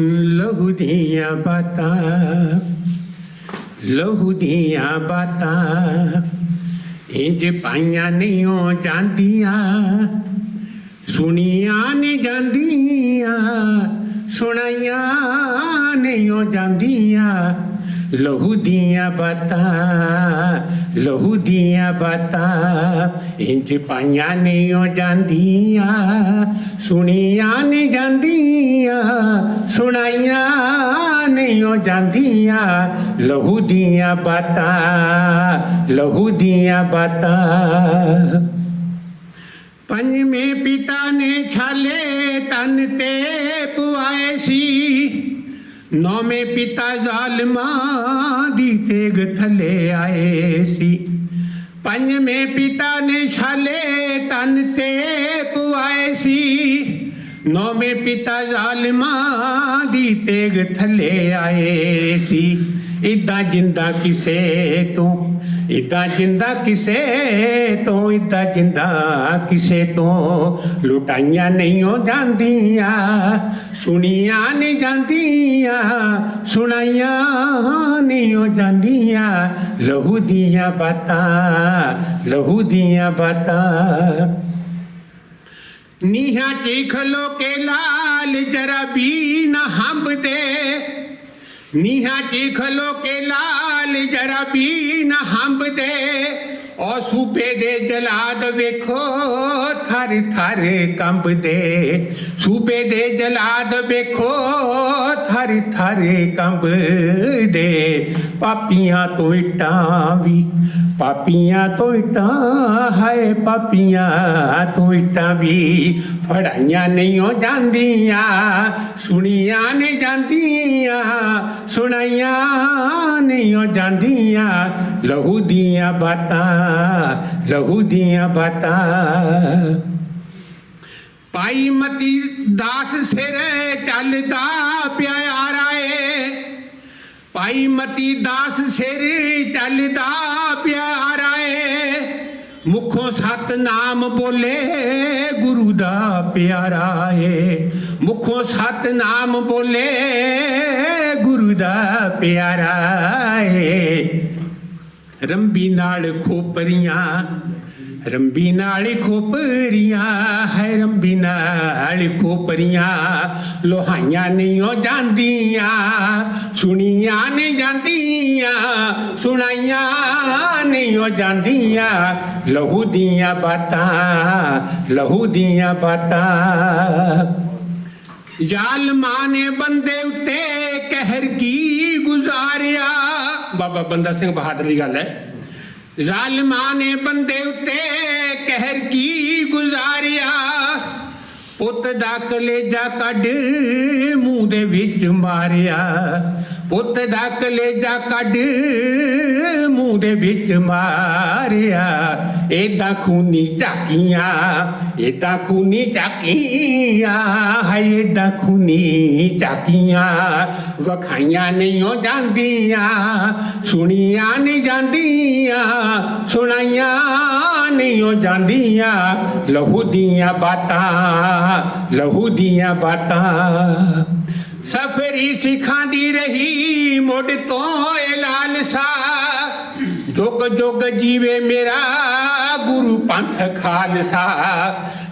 ਲਹੂ ਦੀਆਂ ਬਾਤਾਂ ਲਹੂ ਦੀਆਂ ਬਾਤਾਂ ਇੰਜ ਪਾਈਆਂ ਨਹੀਂ ਹੋ ਜਾਂਦੀਆਂ ਸੁਣੀਆਂ ਨਹੀਂ ਜਾਂਦੀਆਂ ਸੁਣਾਈਆਂ ਨਹੀਂ ਹੋ ਜਾਂਦੀਆਂ ਲਹੂ ਦੀਆਂ ਬਾਤਾਂ ਲਹੂ ਦੀਆਂ ਬਾਤਾਂ ਇੰਜ ਪਾਈਆਂ ਨਹੀਂ ਹੋ ਜਾਂਦੀਆਂ ਸੁਣੀਆਂ ਨਹੀਂ ਜਾਂਦੀਆਂ ਸੁਣਾਈਆਂ ਨਹੀਂ ਹੋ ਜਾਂਦੀਆਂ, ਲਹੂ ਦੀਆਂ ਬਾਤਾਂ, ਲਹੂ ਦੀਆਂ ਬਾਤਾਂ। ਪੰਜਵੇਂ ਪਿਤਾ ਨੇ ਛਾਲੇ ਤਨ ਤੇ ਪੁਆਏ ਸੀ। ਨੌਵੇਂ ਪਿਤਾ ਜ਼ਾਲਮਾਂ ਦੀ ਤੇਗ ਥੱਲੇ ਆਏ ਸੀ। ਪੰਜਵੇਂ ਪਿਤਾ ਨੇ ਛਾਲੇ ਤਨ ਤੇ ਪੁਆਏ ਸੀ। ਨੌਵੇਂ ਪਿਤਾ ਜ਼ਾਲਮਾਂ ਦੀ ਤੇਗ ਥੱਲੇ ਆਏ ਸੀ। ਇਦਾਂ ਜਿੰਦਾ ਕਿਸੇ ਤੋਂ, ਇਦਾਂ ਜਿੰਦਾ ਕਿਸੇ ਤੋਂ, ਇਦਾਂ ਜਿੰਦਾ ਕਿਸੇ ਤੋਂ। ਲੁਟਾਈਆਂ ਨਹੀਂ ਹੋ ਜਾਂਦੀਆਂ, ਸੁਣੀਆਂ ਨਹੀਂ ਜਾਂਦੀਆਂ, ਸੁਣਾਈਆਂ ਨਹੀਂ ਹੋ ਜਾਂਦੀਆਂ। ਲਹੂ ਦੀਆਂ ਬਾਤਾਂ, ਲਹੂ ਦੀਆਂ ਬਾਤਾਂ। ਨੀਹਾਂ ਚ ਖਲੋ ਕੇ ਲਾਲ ਜਰਾ ਵੀ ਨਾ ਹੰਬਦੇ ਨੀਹਾਂ ਚ ਖਲੋ ਕੇ ਲਾਲ ਜਰਾ ਵੀ ਨਾ ਹੰਬਦੇ ਔ ਸੂਬੇ ਦੇ ਜਲਾਦ ਵੇਖੋ, ਥਰ ਥਰ ਕੰਬਦੇ। ਸੂਬੇ ਦੇ ਜਲਾਦ ਵੇਖੋ, ਥਰ ਥਰ ਕੰਬਦੇ। ਪਾਪੀਆਂ ਤੋਂ ਇਟਾਂ ਵੀ ਪਾਪੀਆਂ ਤੋਂ ਇਟਾਂ, ਹਾਏ ਪਾਪੀਆਂ ਤੋਂ ਇਟਾਂ ਵੀ ਫੜਾਈਆਂ ਨਹੀਂ ਹੋ ਜਾਂਦੀਆਂ, ਸੁਣੀਆਂ ਨਹੀਂ ਜਾਂਦੀਆਂ, ਸੁਣਾਈਆਂ ਨਹੀਂ ਹੋ ਜਾਂਦੀਆਂ। ਲਹੂ ਦੀਆਂ ਬਾਤਾਂ, ਲਹੂ ਦੀਆਂ ਬਾਤਾਂ। ਪਾਈ ਮਤੀ ਦਾਸ ਸਿਰ ਚੱਲਦਾ ਪਿਆ ਭਾਈ ਮਤੀ ਦਾਸ ਸਿਰ ਚੱਲਦਾ ਪਿਆਰਾ ਏ। ਮੁਖੋਂ ਸਤ ਨਾਮ ਬੋਲੇ ਗੁਰੂ ਦਾ ਪਿਆਰਾ ਏ। ਮੁਖੋਂ ਸਤ ਨਾਮ ਬੋਲੇ ਗੁਰੂ ਦਾ ਪਿਆਰਾ ਏ। ਰੰਬੀ ਨਾਲ ਖੋਪਰੀਆਂ ਰੰਬੀ ਨਾਲ ਖੋਪਰੀਆਂ ਹੈ, ਰੰਬੀ ਨਾਲ ਖੋਪਰੀਆਂ। ਲੋਹਾਈਆਂ ਨਹੀਂ ਹੋ ਜਾਂਦੀਆਂ, ਸੁਣੀਆਂ ਨਹੀਂ ਜਾਂਦੀਆਂ, ਸੁਣਾਈਆਂ ਨਹੀਂ ਹੋ ਜਾਂਦੀਆਂ। ਲਹੂ ਦੀਆਂ ਬਾਤਾਂ, ਲਹੂ ਦੀਆਂ ਬਾਤਾਂ। ਜ਼ਾਲਮਾਂ ਨੇ ਬੰਦੇ ਉੱਤੇ ਕਹਿਰ ਕੀ ਗੁਜ਼ਾਰਿਆ? ਬਾਬਾ ਬੰਦਾ ਸਿੰਘ ਬਹਾਦਰ ਦੀ ਗੱਲ ਹੈ। ਜ਼ਾਲਮਾਂ ਨੇ ਬੰਦੇ ਉੱਤੇ ਪੁੱਤ ਦਾ ਕਲੇਜਾ ਕੱਢ ਮੂੰਹ ਦੇ ਵਿੱਚ ਮਾਰਿਆ। ਪੁੱਤ ਦਾ ਕਲੇਜਾ ਕੱਢ ਮੂੰਹ ਦੇ ਵਿੱਚ ਮਾਰਿਆ। ਏਦਾਂ ਖੂਨੀ ਝਾਕੀਆਂ, ਏਦਾਂ ਖੂਨੀ ਝਾਕੀਆਂ, ਹਾਏ ਏਦਾਂ ਖੂਨੀ ਝਾਕੀਆਂ। ਵਖਾਈਆਂ ਨਹੀਂ ਹੋ ਜਾਂਦੀਆਂ, ਸੁਣੀਆਂ ਨਹੀਂ ਜਾਂਦੀਆਂ, ਸੁਣਾਈਆਂ ਨਹੀਂ ਜਾਂਦੀਆਂ, ਲਹੂ ਦੀਆਂ ਬਾਤਾਂ, ਲਹੂ ਦੀਆਂ ਬਾਤਾਂ। ਸਫਰੀ ਸਿਖਾਂਦੀ ਰਹੀ ਮੁੱਢ ਤੋਂ ਇਹ ਲਾਲਸਾ। ਜੁਗ ਜੁਗ ਜੀਵੇ ਮੇਰਾ ਗੁਰੂ ਪੰਥ ਖਾਲਸਾ।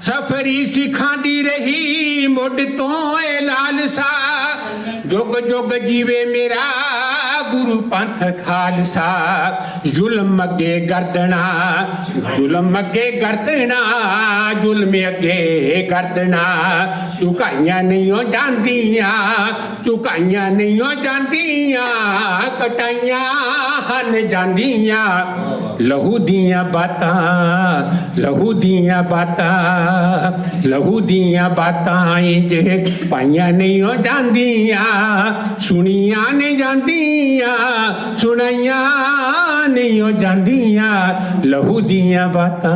ਸਫਰੀ ਸਿਖਾਂਦੀ ਰਹੀ ਮੁੱਢ ਤੋਂ ਇਹ ਲਾਲਸਾ। ਜੁਗ ਜੁਗ ਜੀਵੇ ਮੇਰਾ ਗੁਰੂ ਪੰਥ ਖਾਲਸਾ, ਜ਼ੁਲਮ ਅੱਗੇ ਗਰਦਣਾ, ਜ਼ੁਲਮ ਅੱਗੇ ਗਰਦਣਾ, ਜ਼ੁਲਮ ਅੱਗੇ ਗਰਦਣਾ। ਝੁਕਾਈਆਂ ਨਹੀਂ ਹੋ ਜਾਂਦੀਆਂ, ਝੁਕਾਈਆਂ ਨਹੀਂ ਹੋ ਜਾਂਦੀਆਂ, ਕਟਾਈਆਂ ਹਨ ਜਾਂਦੀਆਂ। ਲਹੂ ਦੀਆਂ ਬਾਤਾਂ, ਲਹੂ ਦੀਆਂ ਬਾਤਾਂ, ਲਹੂ ਦੀਆਂ ਬਾਤਾਂ ਇੰਜ ਪਾਈਆਂ ਨਹੀਂ ਹੋ ਜਾਂਦੀਆਂ, ਸੁਣੀਆਂ ਨਹੀਂ ਜਾਂਦੀਆਂ। ਸੁਣਾਈਆਂ ਨਹੀਂ ਹੋ ਜਾਂਦੀਆਂ। ਲਹੂ ਦੀਆਂ ਬਾਤਾਂ,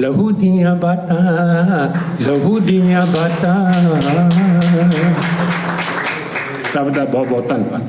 ਲਹੂ ਦੀਆਂ ਬਾਤਾਂ, ਲਹੂ ਦੀਆਂ ਬਾਤਾਂ। ਸਭ ਦਾ ਬਹੁਤ ਬਹੁਤ ਧੰਨਵਾਦ।